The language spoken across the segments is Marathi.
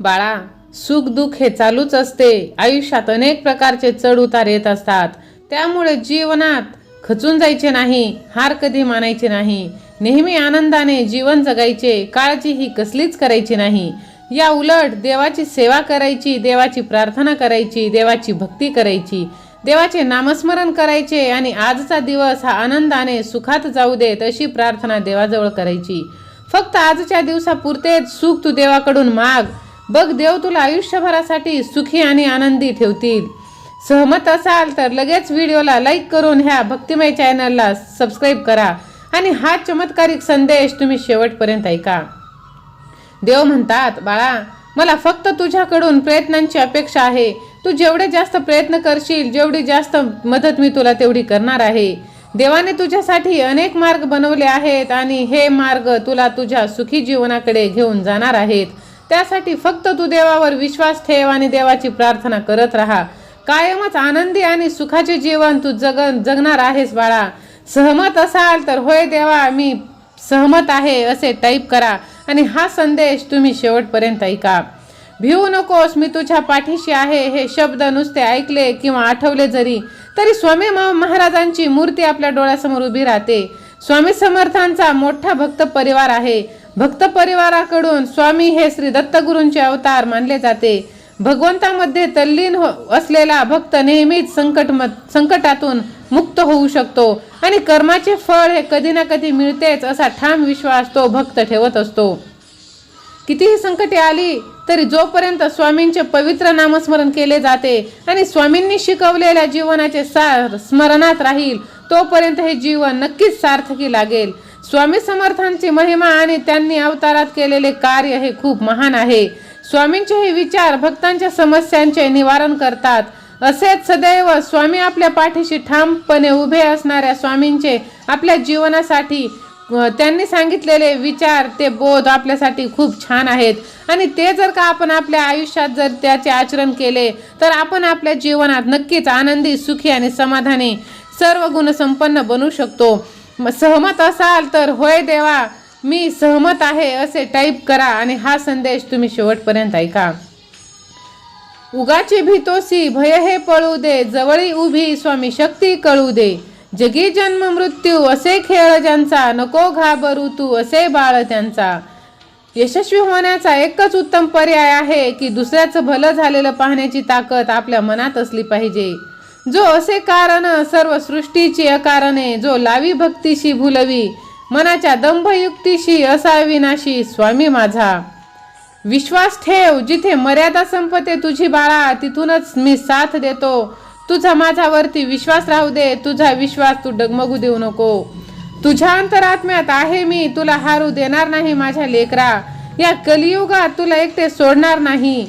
बाळा सुख दुःख हे चालूच असते. आयुष्यात अनेक प्रकारचे चढ उतार येत असतात. त्यामुळे जीवनात खचून जायचे नाही हार कधी मानायचे नाही. नेहमी आनंदाने जीवन जगायचे काळजी ही कसलीच करायची नाही. या उलट देवाची सेवा करायची देवाची प्रार्थना करायची देवाची भक्ती करायची. देवाचे नामस्मरण करायचे आणि आजचा दिवस हा आनंदाने सुखात जाऊ देत अशी प्रार्थना देवाजवळ करायची. फक्त आजच्या दिवसापुरतेच सुख तू देवाकडून माग. बघ देव तुला आयुष्यभरासाठी सुखी आणि आनंदी ठेवतील. सहमत असाल तर लगेच व्हिडिओला लाईक करून ह्या भक्तिमय चॅनलला सबस्क्राईब करा आणि हा चमत्कारिक संदेश तुम्ही शेवटपर्यंत ऐका. देव म्हणतात बाळा मला फक्त तुझ्याकडून प्रयत्नांची अपेक्षा आहे. तू जेवढे जास्त प्रयत्न करशील जेवढी जास्त मदत मी तुला तेवढी करणार आहे. देवाने तुझ्यासाठी अनेक मार्ग बनवले आहेत आणि हे मार्ग तुला तुझ्या सुखी जीवनाकडे घेऊन जाणार आहेत. त्यासाठी फक्त तू देवावर विश्वास ठेव आणि देवाची प्रार्थना करत राहा. कायमच आनंदी आणि सुखाचे जीवन तू जग जगणार आहेस बाळा. सहमत असाल तर होय देवा मी सहमत आहे असे टाईप करा आणि हा संदेश तुम्ही शेवटपर्यंत ऐका. भिवू नकोस मी तुझ्या पाठीशी आहे हे शब्द नुसते ऐकले किंवा आठवले जरी तरी स्वामी महाराजांची मूर्ती आपल्या डोळ्यासमोर उभी राहते. स्वामी समर्थांचा मोठा भक्त परिवार आहे. भक्त परिवाराकडून स्वामी हे श्री दत्तगुरूंचे अवतार मानले जाते. भगवंतामध्ये तल्लीन हो असलेला भक्त नेहमीच संकट संकटातून मुक्त होऊ शकतो आणि कर्माचे फळ हे कधी ना कधी मिळतेच असा ठाम विश्वास तो भक्त ठेवत असतो. कितीही संकटे आली तरी जोपर्यंत स्वामींचे पवित्र नामस्मरण केले जाते आणि स्वामींनी शिकवलेल्या जीवनाचे सार स्मरणात राहील तोपर्यंत हे जीवन नक्कीच सार्थकी लागेल. स्वामी समर्थांची महिमा आणि त्यांनी अवतारात केलेले कार्य हे खूप महान आहे. स्वामींचे हे विचार भक्तांच्या समस्यांचे निवारण करतात. असेच सदैव स्वामी आपल्या पाठीशी ठामपणे उभे असणाऱ्या स्वामींचे आपल्या जीवनासाठी त्यांनी सांगितलेले विचार ते बोध आपल्यासाठी खूप छान आहेत. आणि ते जर का आपण आपल्या आयुष्यात जर त्याचे आचरण केले तर आपण आपल्या जीवनात नक्कीच आनंदी सुखी आणि समाधानी सर्व गुणसंपन्न बनू शकतो. म- सहमत असाल तर होय देवा मी सहमत आहे असे टाईप करा आणि हा संदेश तुम्ही शेवटपर्यंत ऐका. उगाची भीतोसी भय हे पळू दे जवळी उभी स्वामी शक्ती कळू दे. जगी जन्म मृत्यू असे खेळ ज्यांचा नको घाबरू तू असे बाळ त्यांचा. यशस्वी होण्याचा एकच उत्तम पर्याय आहे की दुसऱ्याचं भलं झालेलं पाहण्याची ताकद आपल्या मनात असली पाहिजे. जो असे कारण सर्व सृष्टीची अकारणे जो लावी भक्तीशी भुलवी मनाच्या दंभयुक्तीशी असा विनाशी स्वामी माझा. विश्वास ठेव जिथे मर्यादा संपते तुझी बाळा तिथूनच मी साथ देतो. तुझा माझ्यावरती विश्वास राहू दे तुझा विश्वास तू डगमगू देऊ नको. तुझ्या अंतरात्म्यात आहे मी तुला हारू देणार नाही माझ्या लेकरा. या कलियुगात तुला एकटे सोडणार नाही.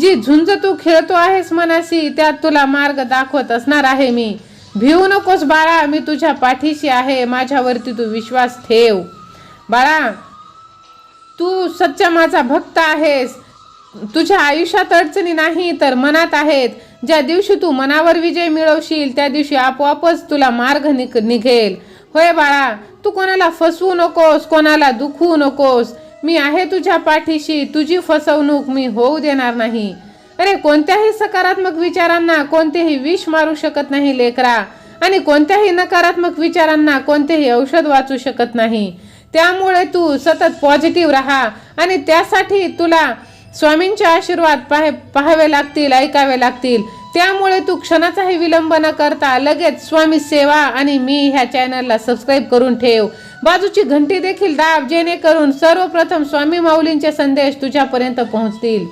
जी झुंज तू खेळतो आहेस मनाशी त्यात तुला मार्ग दाखवत असणार आहे मी. भिवू नकोस बाळा मी तुझ्या पाठीशी आहे माझ्यावरती तू विश्वास ठेव. बाळा तू सच्चा माझा भक्त आहेस. तुझ्या आयुष्यात अडचणी नाही तर मनात आहेत. ज्या दिवशी तू मनावर विजय मिळवशील त्या दिवशी आपोआपच तुला मार्ग निघ निघेल. होय बाळा तू कोणाला फसवू नकोस कोणाला दुखवू नकोस. मी आहे तुझ्या पाठीशी तुझी फसवणूक मी होऊ देणार नाही. अरे कोणत्याही सकारात्मक विचारांना कोणतेही विष मारू शकत नाही लेकरा. आणि कोणत्याही नकारात्मक विचारांना कोणतेही औषध वाचू शकत नाही. त्यामुळे तू सतत पॉझिटिव्ह राहा आणि त्यासाठी तुला स्वामींचे आशीर्वाद पाहे पाहावे लागतील ऐकावे लागतील. त्यामुळे तू क्षणाचाही विलंब न करता लगेच स्वामी सेवा आणि मी ह्या चॅनलला सबस्क्राईब करून ठेव. बाजूची घंटी देखील दाब जेणेकरून सर्वप्रथम स्वामी माऊलींचे संदेश तुझ्यापर्यंत पोहोचतील.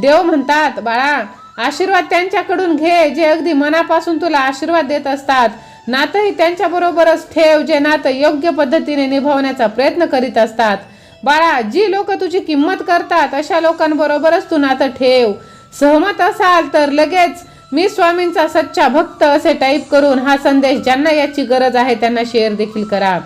देव म्हणतात बाळा आशीर्वाद त्यांच्याकडून घे जे अगदी मनापासून तुला आशीर्वाद देत असतात. नातंही त्यांच्या बरोबरच ठेव जे नातं योग्य पद्धतीने निभावण्याचा प्रयत्न करीत असतात. बाळा जी लोक तुझी किंमत करतात अशा लोकांबरोबरच तू नातं ठेव. सहमत असाल तर लगेच मी स्वामींचा सच्चा भक्त असे टाईप करून हा संदेश ज्यांना याची गरज आहे त्यांना शेअर देखील करा.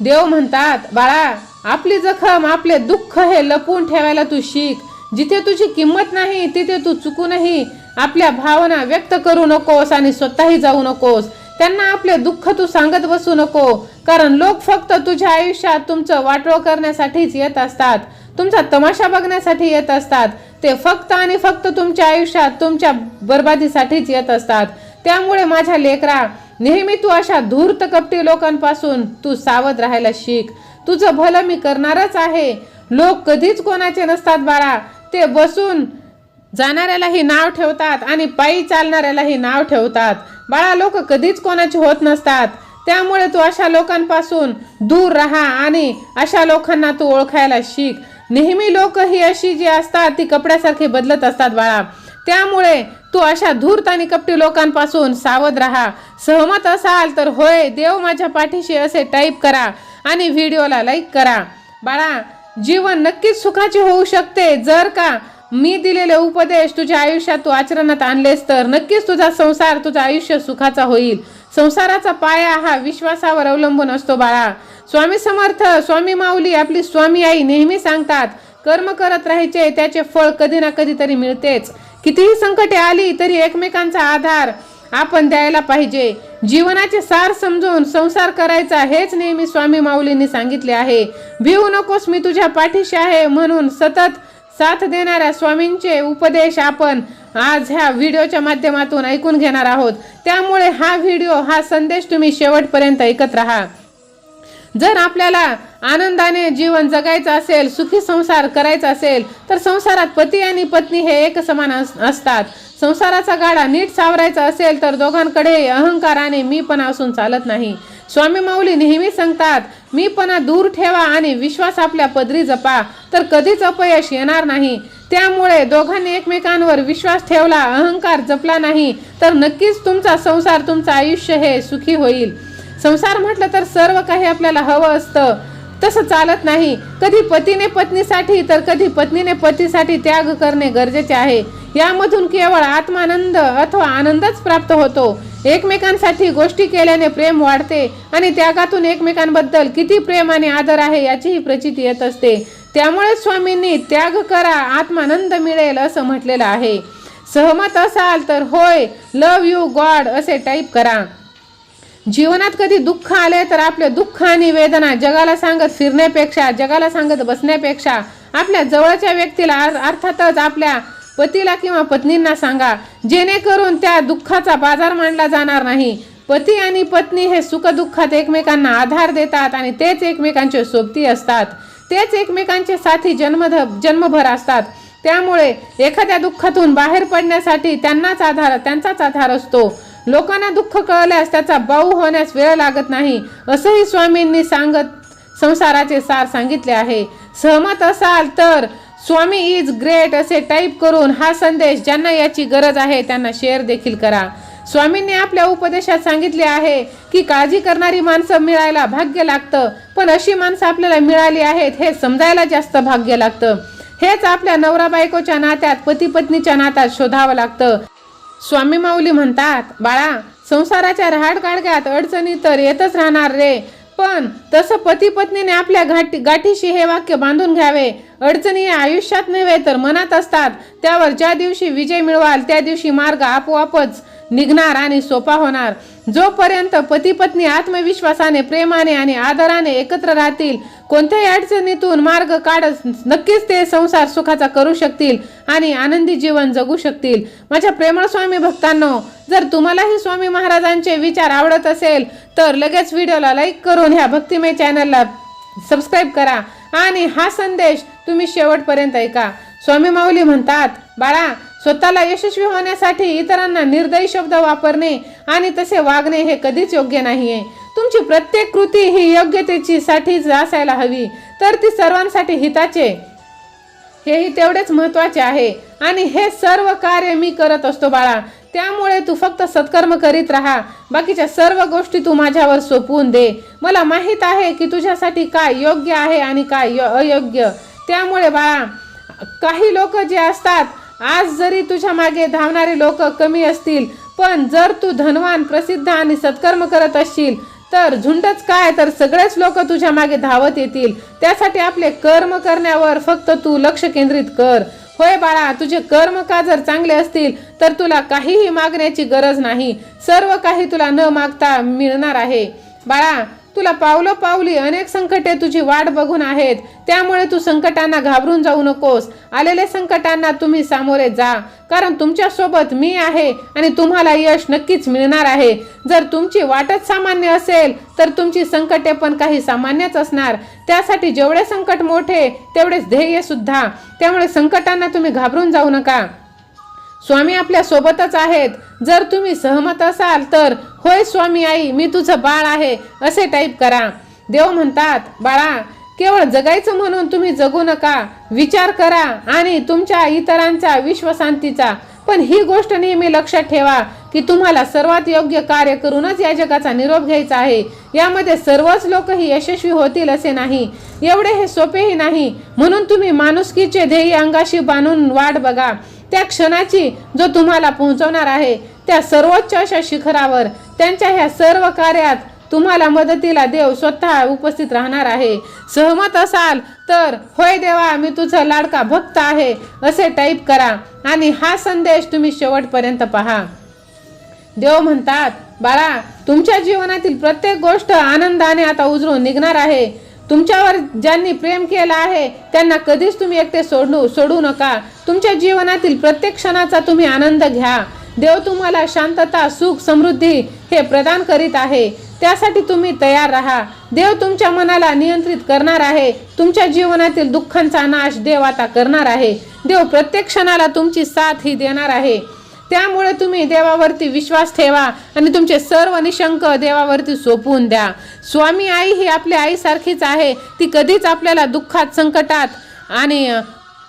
देव म्हणतात बाळा आपली जखम आपले दुःख हे लपवून ठेवायला तू शिक. जिथे तुझी किंमत नाही तिथे तू चुकूनही आपल्या भावना व्यक्त करू नकोस आणि स्वतःही जाऊ नकोस. त्यांना आपले दुःख तू सांगत बसू नको कारण लोक फक्त तुझ्या आयुष्यात तुमचं वाटोळ करण्यासाठीच येत असतात. तुमचा तमाशा बघण्यासाठी येत असतात. ते फक्त आणि फक्त तुमच्या आयुष्यात तुमच्या बर्बादीसाठीच येत असतात. त्यामुळे माझ्या लेकरा नेहमी तू अशा धूर्त कपटी लोकांपासून तू सावध राहायला शिक. तुझं भलं मी करणारच आहे. लोक कधीच कोणाचे नसतात बाळा. ते बसून जाणाऱ्यालाही नाव ठेवतात आणि पायी चालणाऱ्यालाही नाव ठेवतात. बाळा लोक कधीच कोणाचे होत नसतात. त्यामुळे तू अशा लोकांपासून दूर राहा आणि अशा लोकांना तू ओळखायला शिक. नेहमी लोक ही अशी जी असतात ती कपड्यासारखी बदलत असतात बाळा. त्यामुळे तू अशा धूर्त आणि कपटी लोकांपासून सावध राहा. सहमत असाल तर होय देव माझ्या पाठीशी असे टाईप करा आणि व्हिडिओला लाईक करा. बाळा जीवन नक्कीच सुखाचे होऊ शकते. जर का मी दिलेले उपदेश तुझ्या आयुष्यात तू आचरणात आणलेस तर नक्कीच तुझा संसार तुझं आयुष्य सुखाचा होईल. संसाराचा पाया हा विश्वासावर अवलंबून असतो बाळा. स्वामी समर्थ स्वामी माऊली आपली स्वामी आई नेहमी सांगतात कर्म करत राहायचे त्याचे फळ कधी ना कधी तरी मिळतेच. कितीही संकटे आली तरी एकमेकांचा आधार आपण द्यायला पाहिजे. जीवनाचे सार समजून संसार करायचा हेच नेहमी स्वामी माऊलींनी सांगितले आहे. भिवू नकोस मी तुझ्या पाठीशी आहे म्हणून सतत साथ देणाऱ्या स्वामींचे उपदेश आपण आज ह्या व्हिडिओच्या माध्यमातून ऐकून घेणार आहोत. त्यामुळे हा व्हिडिओ हा संदेश तुम्ही शेवटपर्यंत ऐकत राहा. जर आपल्याला आनंदाने जीवन जगायचं असेल सुखी संसार करायचा असेल तर संसारात पती आणि पत्नी हे एक समान अस- असतात. संसाराचा गाडा नीट सावरायचा असेल तर दोघांकडे अहंकाराने पण असून चालत नाही. स्वामी माऊली नेहमी सांगतात मीपणा दूर ठेवा आणि विश्वास आपल्या पदरी जपा तर कधीच अपयश येणार नाही. त्यामुळे दोघांनी एकमेकांवर विश्वास ठेवला अहंकार जपला नाही. तर नक्कीच तुमचा संसार तुमचं आयुष्य हे सुखी होईल. संसार म्हटलं तर सर्व काही आपल्याला हवं असतं. तसं चालत नाही. कधी पतीने पत्नीसाठी तर कधी पत्नीने पतीसाठी त्याग करणे गरजेचे आहे. यामधून केवळ आत्मानंद अथवा आनंदच प्राप्त होतो. एकमेकांसाठी गोष्टी केल्याने प्रेम वाढते आणि त्यागातून एकमेकांबद्दल किती प्रेम आणि आदर आहे याचीही प्रचिती येत असते. त्यामुळे स्वामींनी त्याग करा आत्मानंद मिळेल असं म्हटलेलं आहे. सहमत असाल तर होय लव यू गॉड असे टाईप करा. जीवनात कधी दुःख आले तर आपले दुःख आणि वेदना जगाला सांगत फिरण्यापेक्षा जगाला सांगत बसण्यापेक्षा आपल्या जवळच्या व्यक्तीला अर्थातच आपल्या पतीला किंवा पत्नींना सांगा जेणेकरून त्या दुःखाचा बाजार मांडला जाणार नाही. पती आणि पत्नी हे सुखदुःखात एकमेकांना आधार देतात आणि तेच एकमेकांचे सोबती असतात. तेच एकमेकांचे साथी जन्मध जन्मभर असतात. त्यामुळे एखाद्या दुःखातून बाहेर पडण्यासाठी त्यांनाच आधार त्यांचाच आधार असतो. लोकांना दुःख कळल्यास त्याचा बाऊ होण्यास वेळ लागत नाही असंही स्वामींनी सांगत संसाराचे सार सांगितले आहे. सहमत असाल तर स्वामी इज ग्रेट असे टाईप करून हा संदेश ज्यांना याची गरज आहे त्यांना शेअर देखील करा. स्वामींनी आपल्या उपदेशात सांगितले आहे की काळजी करणारी माणसं मिळायला भाग्य लागतं. पण अशी माणसं आपल्याला मिळाली आहेत हे समजायला जास्त भाग्य लागतं. हेच आपल्या नवरा बायकोच्या नात्यात पती पत्नीच्या नात्यात शोधावं लागतं. स्वामी माऊली म्हणतात बाळा संसाराच्या रहाटगाडग्यात अडचणी तर येतच राहणार रे. पण तसं पती पत्नीने आपल्या घाटी गाठीशी हे वाक्य बांधून घ्यावे. अडचणी आयुष्यात नव्हे तर मनात असतात. त्यावर ज्या दिवशी विजय मिळवाल त्या दिवशी मार्ग आपोआपच निघणार आणि सोपा होणार. जोपर्यंत पती पत्नी आत्मविश्वासाने प्रेमाने आणि आदराने एकत्र राहतील कोणत्याही अडचणीतून मार्ग काढत नक्कीच ते संसार सुखाचा करू शकतील आणि आनंदी जीवन जगू शकतील. माझ्या प्रेमळ स्वामी भक्तांनो जर तुम्हालाही स्वामी महाराजांचे विचार आवडत असेल तर लगेच व्हिडिओला लाईक करून ह्या भक्तिमय चॅनलला सबस्क्राईब करा आणि हा संदेश तुम्ही शेवटपर्यंत ऐका. स्वामी माऊली म्हणतात बाळा स्वतःला यशस्वी होण्यासाठी इतरांना निर्दयी शब्द वापरणे आणि तसे वागणे हे कधीच योग्य नाही आहे तुमची प्रत्येक कृती ही योग्यतेची साठीच असायला हवी तर ती सर्वांसाठी हिताचे. हेही तेवढेच महत्त्वाचे आहे. आणि हे सर्व कार्य मी करत असतो बाळा. त्यामुळे तू फक्त सत्कर्म करीत राहा. बाकीच्या सर्व गोष्टी तू माझ्यावर सोपवून दे. मला माहीत आहे की तुझ्यासाठी काय योग्य आहे आणि काय अयोग्य. त्यामुळे बाळा काही लोक जे असतात आज जरी तुझ्या मागे धावणारे लोक कमी असतील पण जर तू धनवान प्रसिद्ध आणि सत्कर्म करत असशील तर झुंडच काय? तर सगळेच लोक तुझ्या मागे धावत येतील. त्यासाठी आपले कर्म करण्यावर फक्त तू लक्ष केंद्रित कर. होय बाळा तुझे कर्म का जर चांगले असतील तर तुला काहीही मागण्याची गरज नाही. सर्व काही तुला न मागता मिळणार आहे. बाळा तुला पावलं पावली अनेक संकटे तुझी वाट बघून आहेत. त्यामुळे तू संकटांना घाबरून जाऊ नकोस. आलेल्या संकटांना तुम्ही सामोरे जा. कारण तुमच्यासोबत मी आहे आणि तुम्हाला यश नक्कीच मिळणार आहे. जर तुमची वाटच सामान्य असेल तर तुमची संकटे पण काही सामान्यच असणार. त्यासाठी जेवढे संकट मोठे तेवढेच ध्येय सुद्धा. त्यामुळे संकटांना तुम्ही घाबरून जाऊ नका. स्वामी आपल्या सोबतच आहेत. जर तुम्ही सहमत असाल तर होय स्वामी आई मी तुझं बाळ आहे असे टाईप करा. देव म्हणतात बाळा केवळ जगायचं म्हणून तुम्ही जगू नका. विचार करा आणि तुमच्या इतरांचा विश्वशांतीचा. पण ही गोष्ट नेहमी लक्षात ठेवा की तुम्हाला सर्वात योग्य कार्य करूनच या जगाचा निरोप घ्यायचा आहे. यामध्ये सर्वच लोक ही यशस्वी होतील असे नाही. एवढे हे सोपेही नाही. म्हणून तुम्ही माणुसकीचे ध्येय अंगाशी बांधून वाट बघा. त्या क्षणाची जो तुम्हाला पोहोचवणार आहे त्या सर्वोच्च अशा शिखरावर त्यांच्या ह्या सर्व कार्यात तुम्हाला मदतीला देव स्वतः उपस्थित राहणार आहे. सहमत असाल तर होय देवा मी तुझा लाडका भक्त आहे असे टाईप करा आणि हा संदेश तुम्ही शेवटपर्यंत पहा. देव म्हणतात बाळा तुमच्या जीवनातील प्रत्येक गोष्ट आनंदाने आता उजळून निघणार आहे. तुमच्यावर ज्यांनी प्रेम केलं आहे त्यांना कधीच तुम्ही एकटे सोडू सोडू नका. तुमच्या जीवनातील प्रत्येक क्षणाचा तुम्ही आनंद घ्या. देव तुम्हाला शांतता सुख समृद्धी हे प्रदान करीत आहे. त्यासाठी तुम्ही तयार राहा. देव तुमच्या मनाला नियंत्रित करणार आहे. तुमच्या जीवनातील दुःखांचा नाश देव आता करणार आहे. देव प्रत्येक क्षणाला तुमची साथ ही देणार आहे. त्यामुळे तुम्ही देवावरती विश्वास ठेवा आणि तुमचे सर्व निशंक देवावरती सोपवून द्या. स्वामी आई ही आपल्या आईसारखीच आहे. ती कधीच आपल्याला दुःखात संकटात आणि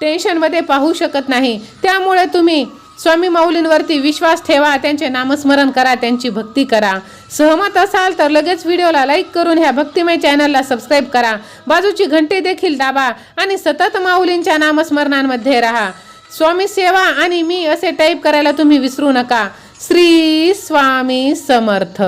टेन्शनमध्ये पाहू शकत नाही. त्यामुळे तुम्ही स्वामी माऊलींवरती विश्वास ठेवा त्यांचे नामस्मरण करा त्यांची भक्ती करा. सहमत असाल तर लगेच व्हिडिओला लाईक करून ह्या भक्तिमय चॅनलला सबस्क्राईब करा. बाजूची घंटी देखील दाबा आणि सतत माऊलींच्या नामस्मरणांमध्ये राहा. स्वामी सेवा आणि मी असे टाईप करायला तुम्ही विसरू नका. श्री स्वामी समर्थ.